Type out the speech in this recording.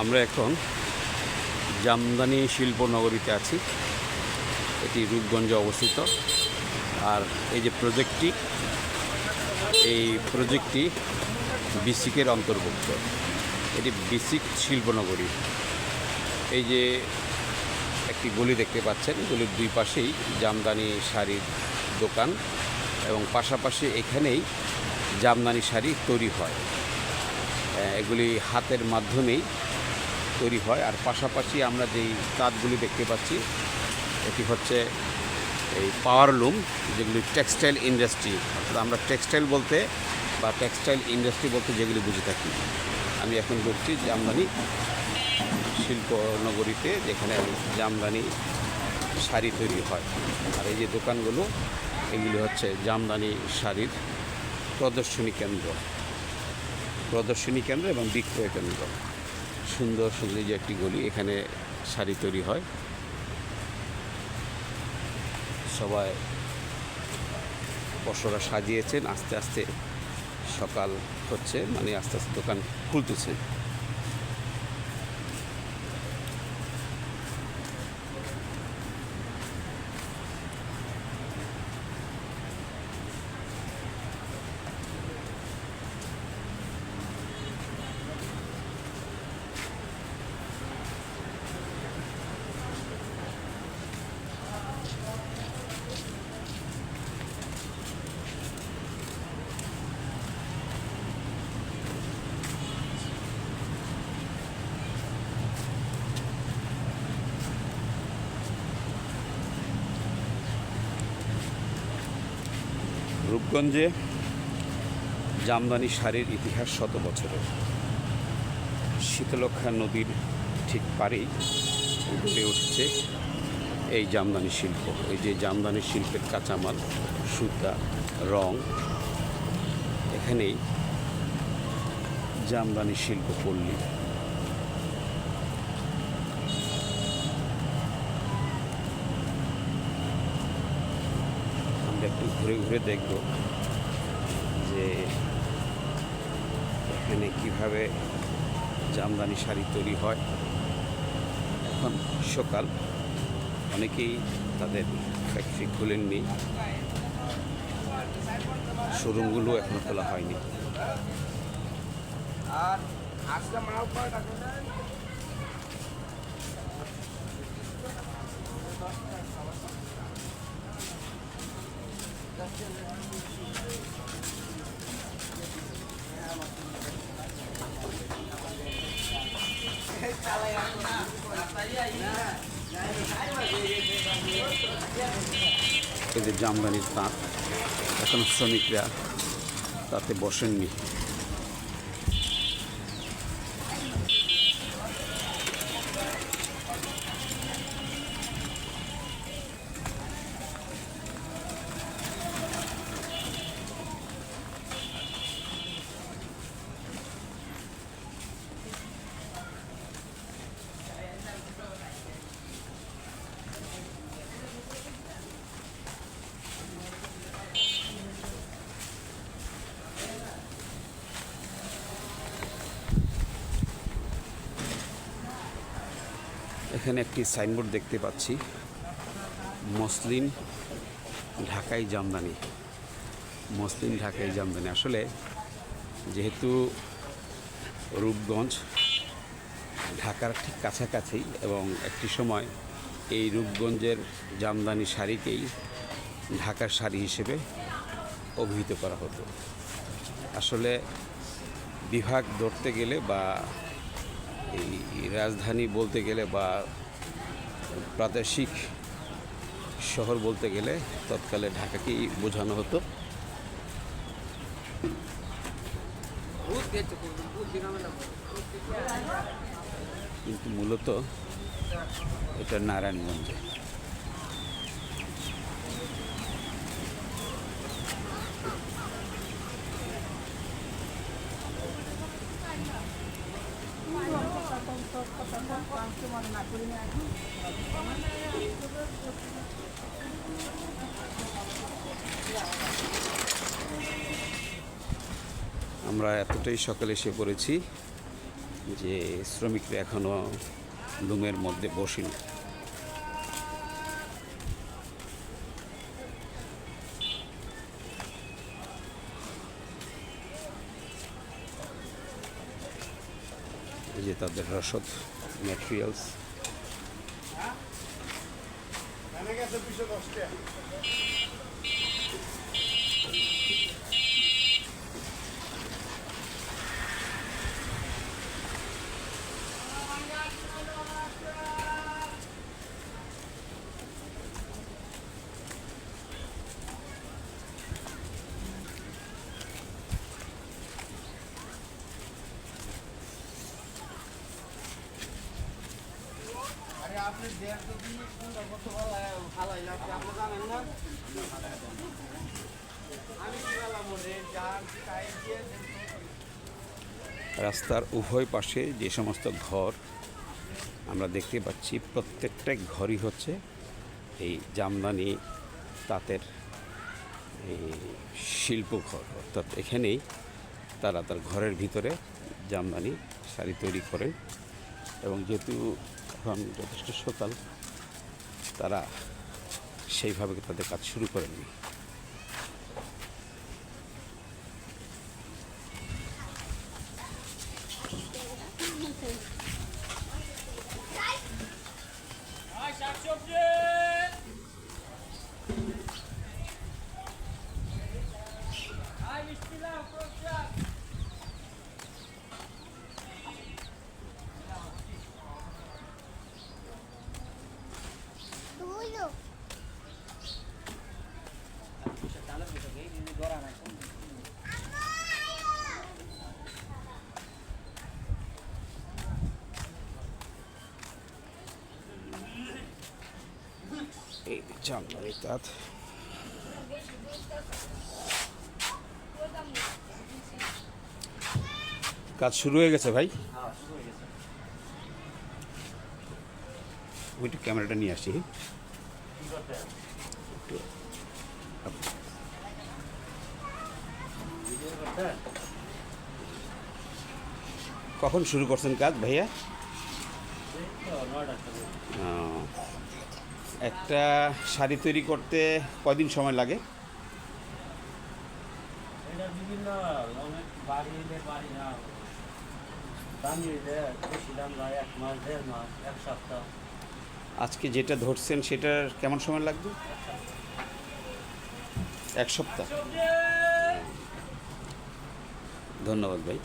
আমরা এখন জামদানি শিল্পনগরীতে আছি। এটি রূপগঞ্জে অবস্থিত। আর এই যে প্রজেক্টটি, এই প্রজেক্টটি বিসিকের অন্তর্ভুক্ত। এটি বিসিক শিল্পনগরী। এই যে একটি গলি দেখতে পাচ্ছেন, গলির দুই পাশেই জামদানি শাড়ির দোকান এবং পাশাপাশি এখানেই জামদানি শাড়ি তৈরি হয়। এগুলি হাতের মাধ্যমেই তৈরি হয়। আর পাশাপাশি আমরা যেই তাঁতগুলি দেখতে পাচ্ছি, এটি হচ্ছে এই পাওয়ার লুম, যেগুলি টেক্সটাইল ইন্ডাস্ট্রি, অর্থাৎ আমরা টেক্সটাইল বলতে বা টেক্সটাইল ইন্ডাস্ট্রি বলতে যেগুলি বুঝে থাকি। আমি এখন ঢুকছি জামদানি শিল্পনগরীতে যেখানে জামদানি শাড়ি তৈরি হয়। আর এই যে দোকানগুলো, এগুলি হচ্ছে জামদানি শাড়ির প্রদর্শনী কেন্দ্র। প্রদর্শনী কেন্দ্র এবং বিক্রয় কেন্দ্র। সুন্দর সুন্দর যে একটি গলি এখানে শাড়ি তৈরি হয়। সবাই পশরা সাজিয়েছেন, আস্তে আস্তে সকাল হচ্ছে মানে আস্তে আস্তে দোকান খুলতেছে। রূপগঞ্জে জামদানি শাড়ির ইতিহাস শত বছরের। শীতলক্ষা নদীর ঠিক পারেই গড়ে উঠছে এই জামদানি শিল্প। এই যে জামদানি শিল্পের কাঁচামাল, সুতা, রং, এখানেই জামদানি শিল্প পল্লী আমরা একটু ঘুরে ঘুরে দেখব যে এখানে কীভাবে জামদানি শাড়ি তৈরি হয়। এখন সকাল, অনেকেই তাদের ফ্যাক্টরি খুলেননি। শোরুমগুলো এখনও খোলা হয়নি। আর আজকে এই যে জামদানির তাঁত এখন শ্রমিকরা তাতে বসেননি। এখানে একটি সাইনবোর্ড দেখতে পাচ্ছি। মসলিন ঢাকাই জামদানি। মসলিন ঢাকাই জামদানি। আসলে যেহেতু রূপগঞ্জ ঢাকার ঠিক কাছাকাছি এবং একটি সময় এই রূপগঞ্জের জামদানি শাড়িকেই ঢাকার শাড়ি হিসেবে অভিহিত করা হতো। আসলে বিভাগ ধরতে গেলে বা এই রাজধানী বলতে গেলে বা প্রাদেশিক শহর বলতে গেলে তৎকালে ঢাকাকেই বোঝানো হতো। কিন্তু মূলত এটা নারায়ণগঞ্জে। আমরা এতটাই সকালে এসে পড়েছি যে শ্রমিকরা এখনও লুমের মধ্যে বসেনি। এই যে তাদের রসদ ম্যাটেরিয়ালস আরে আপনি দেড় তো রাস্তার উভয় পাশে যে সমস্ত ঘর আমরা দেখতে পাচ্ছি প্রত্যেকটা ঘরই হচ্ছে এই জামদানি তাঁতের এই শিল্পঘর। অর্থাৎ এখানেই তারা তার ঘরের ভিতরে জামদানি শাড়ি তৈরি করেন এবং যেহেতু এখন যথেষ্ট সকাল তারা সেইভাবে তাদের কাজ শুরু করেননি Tuyo. এই জামদানি তাঁত কাজ শুরু হয়ে গেছে ভাই? ওইটা ক্যামেরাটা নিয়ে আসি। কখন শুরু করছেন কাজ ভাইয়া? একটা শাড়ি তৈরি করতে কদিন সময় লাগে? আজকে যেটা ধরছেন সেটার কেমন সময় লাগবে? এক সপ্তাহ। ধন্যবাদ ভাই।